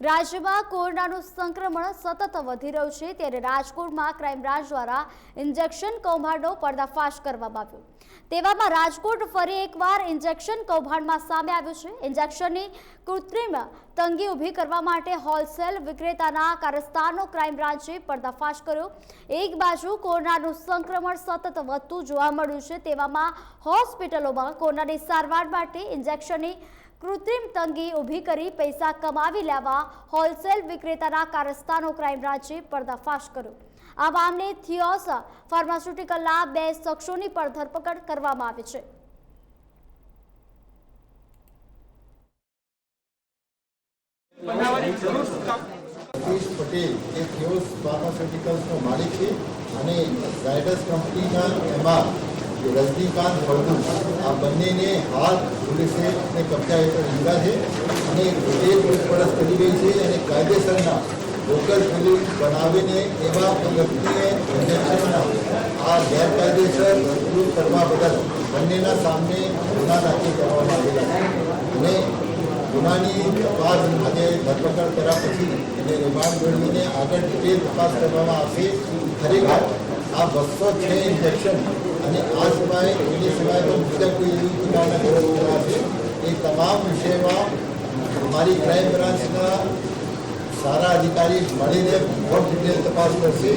રાજ્યમાં કોરોનાનું સંક્રમણ સતત વધી રહ્યું છે ત્યારે રાજકોટમાં ક્રાઇમ બ્રાન્ચ દ્વારા ઇન્જેક્શન કૌભાંડનો પર્દાફાશ કરવામાં આવ્યો. તેવામાં રાજકોટ ફરી એકવાર ઇન્જેક્શન કૌભાંડમાં સામે આવ્યું છે. ઇન્જેક્શનની કૃત્રિમ તંગી ઊભી કરવા માટે હોલસેલ વિક્રેતાના કારસ્તાનનો ક્રાઇમ બ્રાન્ચે પર્દાફાશ કર્યો. એક બાજુ કોરોનાનું સંક્રમણ સતત વધતું જોવા મળ્યું છે. તેવામાં હોસ્પિટલોમાં કોરોનાની સારવાર માટે ઇન્જેક્શનની કૃત્રિમ તંગી ઊભી કરી પૈસા કમાવી લેવા હોલસેલ વિક્રેતાના કારસ્તાનો ક્રાઇમ બ્રાન્ચે પર્દાફાશ કર્યો. આ મામલે થિયોસ ફાર્માસ્યુટિકલના બે શખ્સોની પણ ધરપકડ કરવામાં આવી છે. સતીશ પટેલ એ થિયોસ ફાર્માસ્યુટિકલ્સનો માલિક છે અને ઝાયડસ કંપનીના એમાં રજનીકાંત ફળદુ આ બંનેને હાલ પોલીસે અને કબજા હેઠળ લીધા છે અને એક પૂછપરછ કરી રહી છે અને કાયદેસરના લોકલ પોલીસ બનાવીને એવા વ્યક્તિને ઇન્જેક્શનના આ ગેરકાયદેસર દૂર કરવા બદલ બંનેના સામે ગુના દાખલ કરવામાં આવેલા છે. અને ગુનાની તપાસ આજે ધરપકડ કર્યા પછી એને રિમાન્ડ મેળવીને આગળ તે તપાસ કરવામાં આવશે. ખરેખર આ બસો છે ઇન્જેક્શન અને આ સિવાય, એની સિવાય પણ બીજા કોઈ એવી છે. એ તમામ વિષયમાં અમારી ક્રાઇમ બ્રાન્ચના સારા અધિકારી મળીને ખૂબ ડિટેલ તપાસ કરશે.